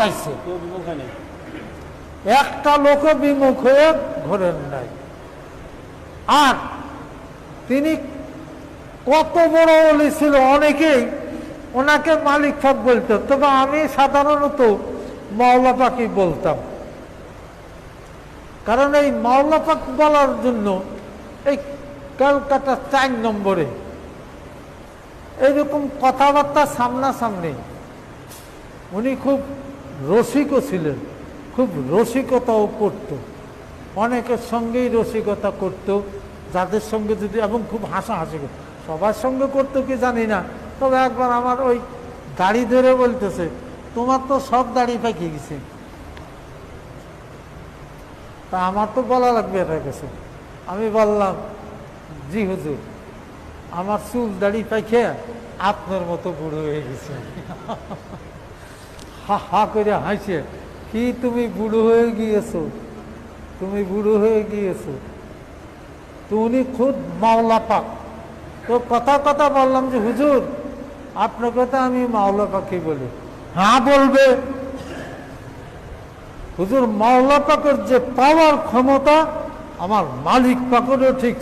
চাইছে একটা লোক বিমুখ হয়ে ঘোরেন নাই। আর তিনি কত বড় অলি ছিল অনেকেই ওনাকে মালিক ফাক বলতো। তবে আমি সাধারণত মাওলা পাখি বলতাম। কারণ এই মাওলা পাক বলার জন্য এই কলকাতা চার নম্বরে এইরকম কথাবার্তা সামনাসামনি। উনি খুব রসিকও ছিলেন, খুব রসিকতাও করত অনেকের সঙ্গেই রসিকতা করত, যাদের সঙ্গে যদি, এবং খুব হাসাহাসি করত। সবার সঙ্গে করতো কি জানি না, তবে একবার আমার ওই দাড়ি ধরে বলতেছে, তোমার তো সব দাড়ি পাকি গেছে। তা আমার তো বলা লাগবে এটা গেছে আমি বললাম, জি হুজুর, আমার চুল দাড়ি পাইখে আপনার মতো বুড়ো হয়ে গেছে। হা হা করে হাসে, কি তুমি বুড়ো হয়ে গিয়েছো? তুমি বুড়ো হয়ে গিয়েছো? তো উনি খুব মাওলা পাক। তো কথা কথা বললাম যে, হুজুর, আপনাকে কথা আমি মাওলা পাখি বলি। হ্যাঁ বলবে? হুজুর, মাওলা পাকের যে পাওয়ার ক্ষমতা, আমার মালিক পাকেরও ঠিক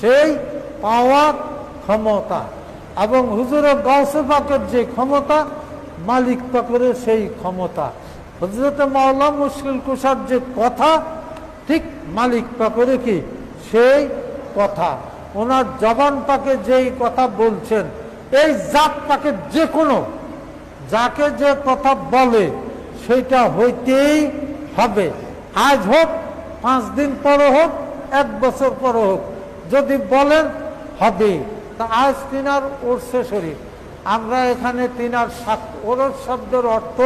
সেই পাওয়ার ক্ষমতা এবং হুজুরের গাউসে পাকের যে ক্ষমতা মালিক পাকেরও সেই ক্ষমতা। হজরত মাওলা মুশকিল কুষার যে কথা, ঠিক মালিক পাকরে কি? সেই কথা। ওনার জবান পাকে যেই কথা বলছেন, এই জাত পাকে যে কোনো, যাকে যে কথা বলে সেটা হইতেই হবে। আজ হোক, পাঁচ দিন পরে হোক, এক বছর পরে হোক, যদি বলেন হবে। তা আজ তিনার ওরসে শরীর আমরা এখানে তিনার ওরস শব্দের অর্থ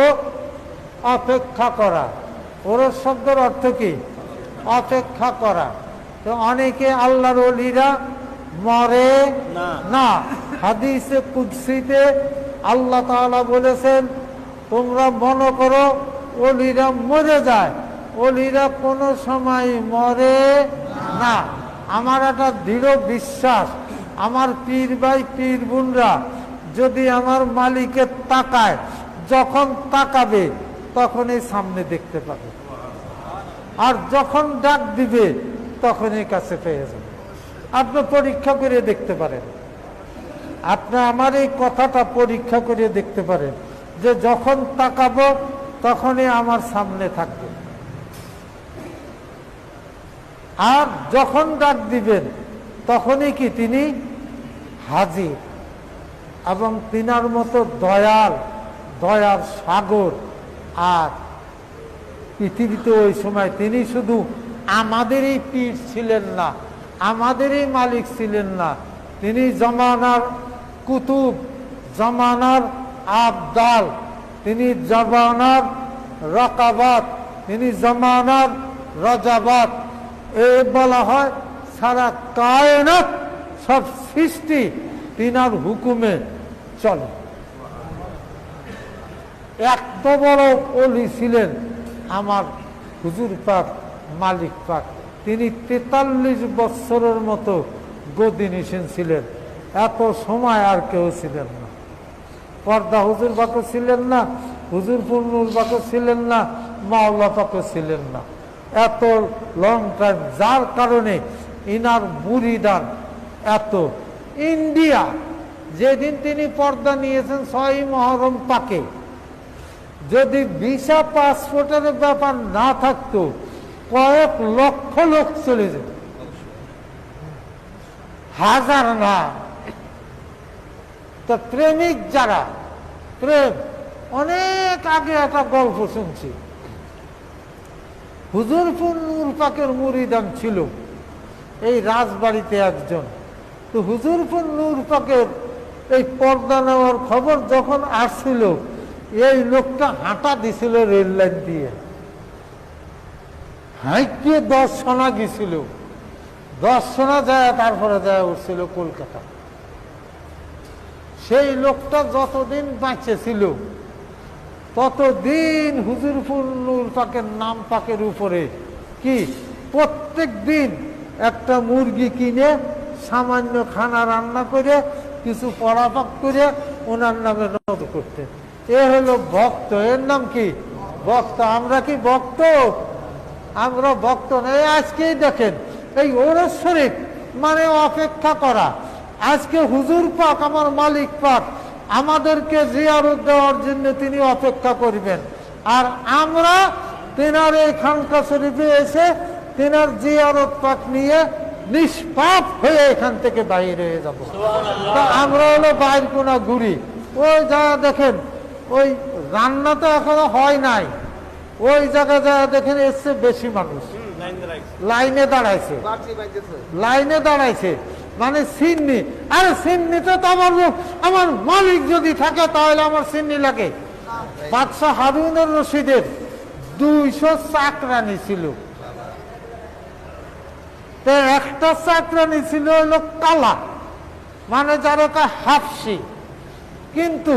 অপেক্ষা করা। ওরস শব্দের অর্থ কি? অপেক্ষা করা। তো অনেকে আল্লাহর অলিরা মরে না। না। হাদিসে কুদ্সিতে আল্লাহ তাআলা বলেছেন তোমরা মনে করো অলিরা মরে যায়। অলিরা কোনো সময় মরে না। আমার একটা দৃঢ় বিশ্বাস। আমার পীর ভাই পীর বোনরা যদি আমার মালিকের তাকায়, যখন তাকাবে, তখনই সামনে দেখতে পাবে। আর যখন ডাক দিবে, তখনই কাছে পেয়ে যাবে। আপনি পরীক্ষা করে দেখতে পারেন। আপনি আমার এই কথাটা পরীক্ষা করে দেখতে পারেন যে যখন তাকাবো, তখনই আমার সামনে থাকবে। আর যখন ডাক দিবেন, তখনই কি তিনি হাজির। এবং তিনার মতো দয়াল, দয়ার সাগর আর পৃথিবীতে ওই সময় তিনি শুধু আমাদেরই পীর ছিলেন না, আমাদেরই মালিক ছিলেন না। তিনি জমানার কুতুব, জমানার আবদাল, তিনি জমানার রকাবাত, তিনি জমানার রজাবাত। এ বলা হয় সারা কায়নাত সব সৃষ্টি তিনার হুকুমে চলে। এত বড় অলি ছিলেন আমার হুজুর পাক, মালিক পাক। তিনি তেতাল্লিশ বৎসরের মতো গদি নিষেন ছিলেন। এত সময় আর কেউ ছিলেন না। পর্দা হুজুর পাকও ছিলেন না, হুজুর পূর্ণুর পাকও ছিলেন না, মাওলা পাকও ছিলেন না। এত লং টাইম যার কারণে ইনার মুড়িদান এত ইন্ডিয়া, যেদিন তিনি পর্দা নিয়েছেন ছয় মহরম পাকে। যদি ভিসা পাসপোর্টের ব্যাপার না থাকতো, কয়েক লক্ষ লোক চলে যেত। হাজার না। তো প্রেমিক যারা, প্রেম, অনেক আগে একটা গল্প শুনছি। হুজুরপুর নূর পাকের মুরিদান ছিল, এই রাজবাড়িতে একজন। তো হুজুরপুর নূর পাকের এই পর্দা নেওয়ার খবর যখন আসছিল, এই লোকটা হাঁটা দিছিল রেল লাইন দিয়ে। হাইকে দশ সোনা গেছিল দশ সোনা যায়, তারপরে যায় উঠছিল কলকাতা। সেই লোকটা যতদিন বাঁচেছিল, ততদিন হুজুরপুর নূর পাকের নাম পাকের উপরে কি? প্রত্যেক দিন একটা মুরগি কিনে সামান্য খানা রান্না করে, কিছু পড়াপাক করে ওনার নামে নত করতেন। এ হলো ভক্ত। এর নাম কি? ভক্ত। আমরা কি ভক্ত? আমরা ভক্ত নেই, আজকেই দেখেন, এই ওরস মানে অপেক্ষা করা। আজকে হুজুর পাক, আমার মালিক পাক, আমাদেরকে জিয়ারত দেওয়ার জন্য তিনি অপেক্ষা করবেন। আর আমরা তেনার এই খানকা শরীফে এসে তেনার জিয়ারত পাক নিয়ে নিষ্পাপ হয়ে এখান থেকে বাইরে হয়ে যাব তা আমরা হলো বাইর কোনা ঘুরি। ওই যা দেখেন ওই রান্না তো এখনও হয় নাই। ওই জায়গায় যা দেখেন এসছে বেশি মানুষ। লাইনে দাঁড়াইছে। লাইনে দাঁড়াইছে। মানে সিন্নি। আরে সিন্নিতে তো আমার আমার মালিক যদি থাকে তাহলে আমার সিন্নি লাগে। বাদশাহ হারুনের রশিদের দুইশো চাকরানি ছিল। তো একটা চাকরানি ছিল হলো কালা। মানে যারা কা হাফসি। কিন্তু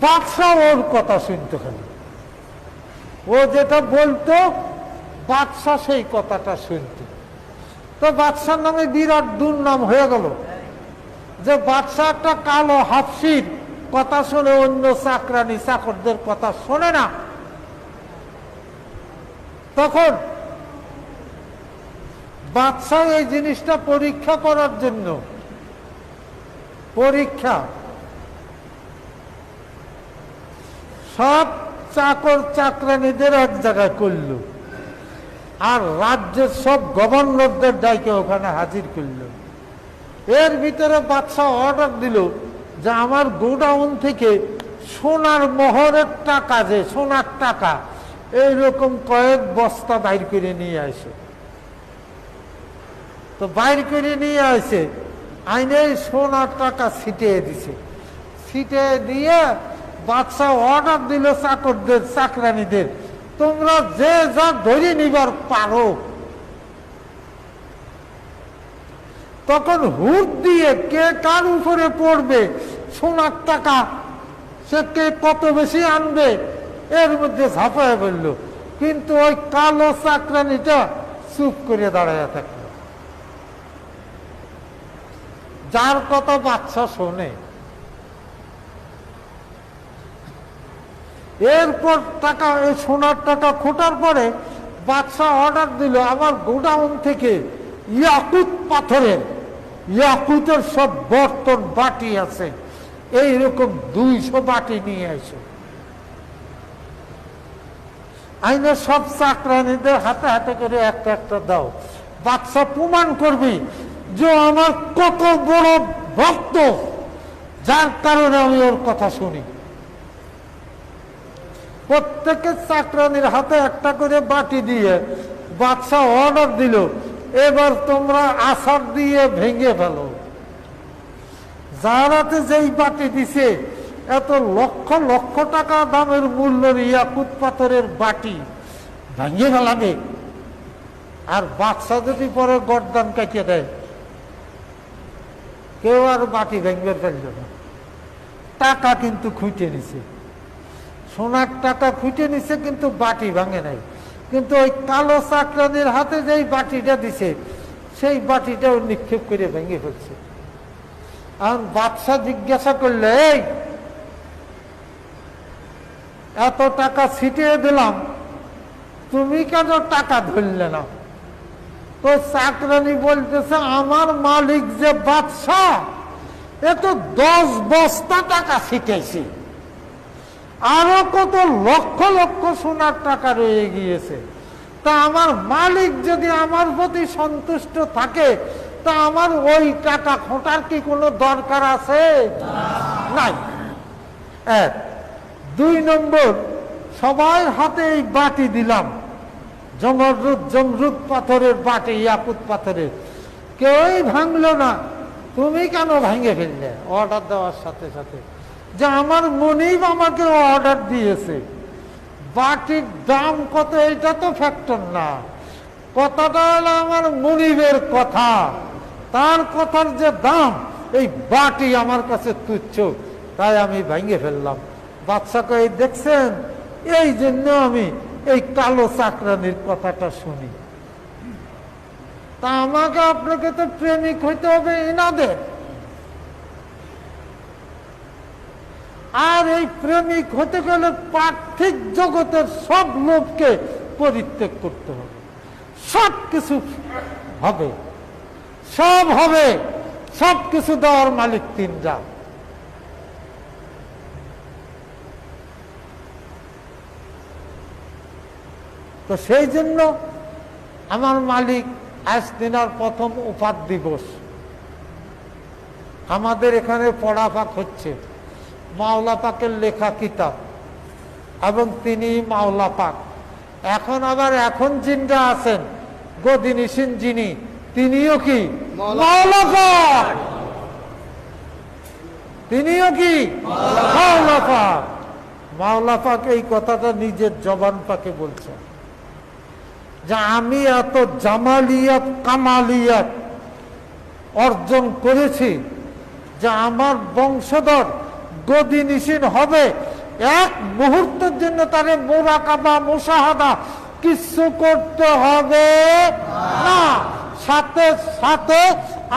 বাদশাহ ওর কথা শুনতে খালি ও যেটা বলতো, বাদশাহ সেই কথাটা শুনতো। তো বাদশার নামে বিরাট দুর্নাম হয়ে গেল। যে বাদশাহ একটা কালো হাফসির কথা শুনে অন্য চাকরানি চাকরদের কথা শোনে না। তখন বাদশাহ এই জিনিসটা পরীক্ষা করার জন্য। পরীক্ষা। সব চাকর চাকরানিদের এক জায়গায় করল। আর রাজ্যের সব গভর্নরদের ডাইকে ওখানে হাজির করল। এর ভিতরে বাদশাহ অর্ডার দিল যে আমার গোডাউন থেকে সোনার মোহরের টাকা যে, সোনার টাকা, এইরকম কয়েক বস্তা বাইর করে নিয়ে আসে। তো বাইর করে নিয়ে আসে। আইনে সোনার টাকা ছিটিয়ে দিছে। ছিটিয়ে দিয়ে বাদশাহ অর্ডার দিল চাকরদের, চাকরানিদের। তোমরা যে যা ধরে নিবার পারো। তখন হুট দিয়ে কে কার উপরে পড়বে? সোনার টাকা। সে কে কত বেশি আনবে? এর মধ্যে ঝাঁপায় বলল কিন্তু ওই কালো চাকরানিটা চুপ করে দাঁড়ায় থাকল যার কথা বাচ্চা শোনে। এরপর টাকা, এই সোনার টাকা খোটার পরে বাদশাহ অর্ডার দিল আমার গোডাউন থেকে ইয়াকুত পাথরের। ইয়াকুতের সব বর্তন বাটি আছে। এইরকম দুইশো বাটি নিয়ে আসে আইনের সব চাকরানিদের হাতে হাতে করে একটা একটা দাও। বাচ্চা প্রমাণ করবি যে আমার কত বড় ভক্ত, যার কারণে আমি ওর কথা শুনি। প্রত্যেকের চাকরানির হাতে একটা করে বাটি দিয়ে বাদশাহ অর্ডার দিল, এবার তোমরা আসার দিয়ে ভেঙে ফেলো। যার হাতে যেই বাটি দিছে, এত লক্ষ লক্ষ টাকা দামের মূল্যের ইয়াকুত পাথরের বাটি ভেঙে ফেলাবে। আর বাদশাহ যদি পরে গরদান কাটিয়ে দেয় কেউ আর বাটি ভেঙে ফেলল না। টাকা কিন্তু খুঁটে নিছে। সোনার টাকা খুঁটে নিছে, কিন্তু বাটি ভাঙে নাই। কিন্তু ওই কালো চাকরানির হাতে যেই বাটিটা দিছে, সেই বাটিটাও নিক্ষেপ করে ভেঙে ফেলছে। এখন বাদশাহ জিজ্ঞাসা করলে, এই, এত টাকা ছিটিয়ে দিলাম, তুমি কেন টাকা ধরলে না? তো চাকরানি বলতেছে, আমার মালিক যে বাদশাহ, এ তো দশ বস্তা টাকা ছিটাইছে। আরও কত লক্ষ লক্ষ সোনার টাকা রয়ে গিয়েছে। তা আমার মালিক যদি আমার প্রতি সন্তুষ্ট থাকে, তা আমার ওই টাকা খোঁটার কি কোনো দরকার আছে? নাই। এক। দুই নম্বর, সবার হাতে এই বাটি দিলাম। জমরুদ জমরুদ পাথরের বাটি, ইয়াকুত পাথরের। কেউই ভাঙলো না। তুমি কেন ভাঙে ফেললে? অর্ডার দেওয়ার সাথে সাথে। যে আমার মনিব আমাকে অর্ডার দিয়েছে। বাটির দাম কত এটা তো ফ্যাক্টর না। কথাটা হলো আমার মনিবের কথা। তার কথার যে দাম, এই বাটি আমার কাছে তুচ্ছ। তাই আমি ভেঙে ফেললাম। বাচ্চাকে এই দেখছেন? এই জন্য আমি এই কালো চাকরানির কথাটা শুনি। তা আমাকে আপনাকে তো প্রেমিক হইতে হবে, এনাদের। আর এই প্রেমিক হতে গেলে পার্থিক জগতের সব লোককে পরিত্যাগ করতে হবে। সব কিছু হবে। সব হবে। সব কিছু দেওয়ার মালিক তিনটা তো সেই জন্য আমার মালিক আজ দিনার প্রথম উপাত দিবস। আমাদের এখানে পড়াপাক হচ্ছে। মাওলা পাকের লেখা কিতাব এবং তিনি মাওলা পাক। এখন আবার এখন যিনরা আছেন গদিনিসিন যিনি তিনিও কি? মাওলা পাক! তিনিও কি? মাওলা পাক! মাওলা পাক এই কথাটা নিজের জবান পাকে বলছেন। যে আমি এত জামালিয়াত, কামালিয়াত অর্জন করেছি যে আমার বংশধর গদিনিসীন হবে। এক মুহূর্তের জন্য তারে মোরাকাবা, মোশাহাদা কিছু করতে হবে না। সাথে সাথে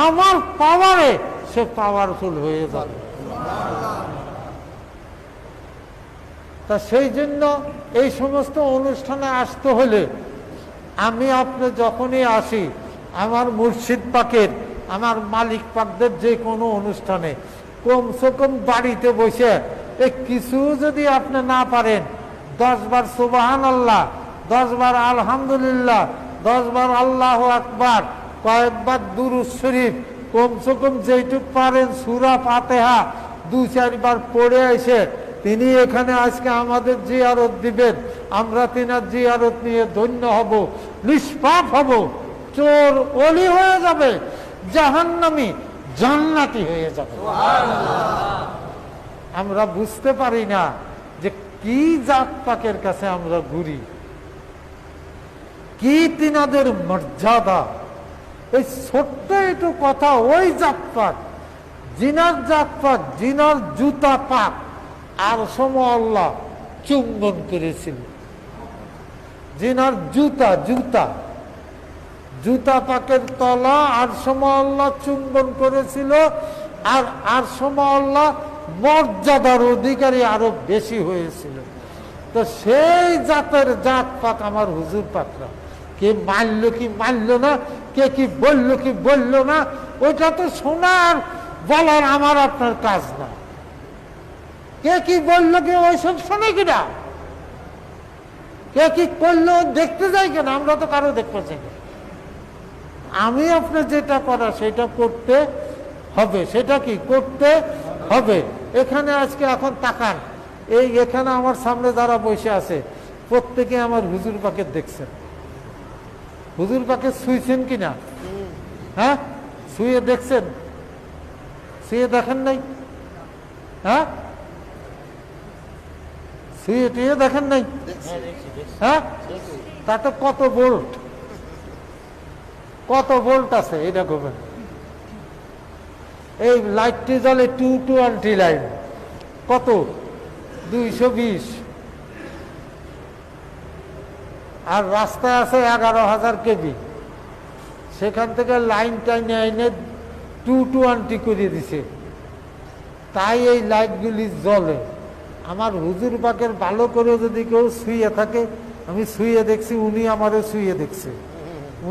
আমার পাওয়ারে সে পাওয়ারফুল হয়ে যাবে। তা সেই জন্য এই সমস্ত অনুষ্ঠানে আসতে হলে আমি আপনি যখনই আসি, আমার মুর্শিদ পাকের, আমার মালিক পাকদের যে কোনো অনুষ্ঠানে, কমসে কম বাড়িতে বসে, এ কিছু যদি আপনি না পারেন, দশ বার সুবাহান আল্লাহ দশ বার আলহামদুলিল্লাহ, দশ বার আল্লাহ আকবার, কয়েকবার দুরুজ শরীফ, কমসে কম যেইটুক পারেন, সুরা ফাতেহা দু চারবার পড়ে এসে, তিনি এখানে আজকে আমাদের জিয়ারত দিবেন। আমরা তিনার জিয়ারত নিয়ে ধন্য হব নিষ্পাপ হব চোর অলি হয়ে যাবে জাহান্নামি জান্নাতি হয়ে যাবে। আমরা বুঝতে পারি না যে কি জাত পাকের কাছে আমরা ঘুরি। কি তিনাদের মর্যাদা? এই ছোট্ট একটু কথা ওই জাত পাক জিনার জাত পাক জিনার জুতা পাক আর সম আল্লাহ চুম্বন করেছিল। জিনার জুতা জুতা। জুতা পাকের তলা আর সময় আল্লাহ চুম্বন করেছিল আর আর সময় আল্লাহ মর্যাদার অধিকারী আরও বেশি হয়েছিল। তো সেই জাতের জাত পাক আমার হুজুর পাকরা। কে মানল কি মানল না, কে কি বলল কি বলল না, ওইটা তো শোনার, বলার আমার আপনার কাজ না। কে কি বলল কি ওইসব শোনে কিনা? কে কি করল দেখতে যাই কেন? আমরা তো কারও দেখতে চাই না। আমি আপনার যেটা করা সেটা করতে হবে। সেটা কি? করতে হবে। এখানে আজকে এখন তাকান। এই এখানে আমার সামনে যারা বসে আছে, প্রত্যেকে আমার হুজুর পাকে দেখছেন। হুজুর পাকে শুইছেন কিনা? হ্যাঁ? শুয়ে দেখছেন? শুয়ে দেখেন নাই? হ্যাঁ? টুয়ে দেখেন নাই? হ্যাঁ? তাতে কত বোল্ট? কত ভোল্ট আছে? এটা করবেন এই লাইটটি জ্বলে টু টোয়েন্টি লাইন। কত? দুইশো বিশ। আর রাস্তায় আছে এগারো হাজার কেবি। সেখান থেকে লাইন টাইন এনে টু টোয়েন্টি করে দিছে। তাই এই লাইটগুলি জ্বলে। আমার হুজুর পাকের ভালো করে যদি কেউ শুয়ে থাকে, আমি শুয়ে দেখছি, উনি আমারও শুয়ে দেখছে।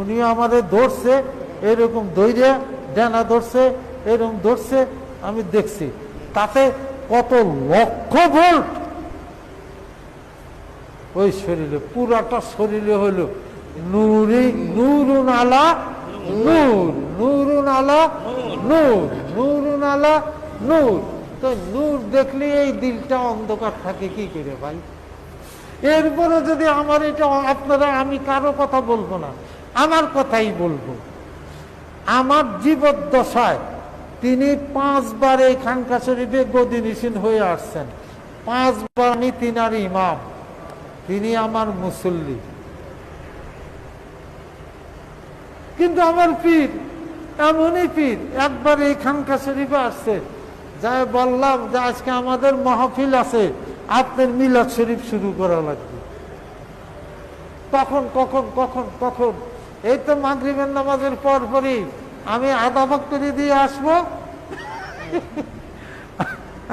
উনি আমাদের ধরছে, এরকম দৈরে ডানা ধরছে, এরকম ধরছে, আমি দেখছি। তাতে কত লক্ষ ভোল্ট ওই শরীরে, পুরাটা শরীরে হলো নুরি, নুরুন আলা নূর, নুরুন আলা নূর, নুরুন আলা নূর। তো নূর দেখলে এই দিলটা অন্ধকার থাকে, কি করে ভাই? এরপরে যদি আমার এটা, আপনারা, আমি কারও কথা বলব না, আমার কথাই বলব। আমার জীবদ্দশায় তিনি পাঁচবার এই খানকা শরীফে গদিনিসীন হয়ে আসছেন। পাঁচবার আমি তিনার ইমাম, তিনি আমার মুসল্লি। কিন্তু আমার পীর, এমনই পীর, একবার এই খানকা শরীফে আসছে যাই বললাম যে আজকে আমাদের মাহফিল আছে, আপনার মিলাদ শরীফ শুরু করা লাগবে। কখন কখন কখন কখন? এই তো মাগরিবের নামাজের পর পরই আমি আধা ভক্তরি দিয়ে আসব।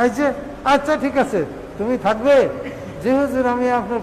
এই আচ্ছা ঠিক আছে। তুমি থাকবে? যে হুজুর, আমি আপনার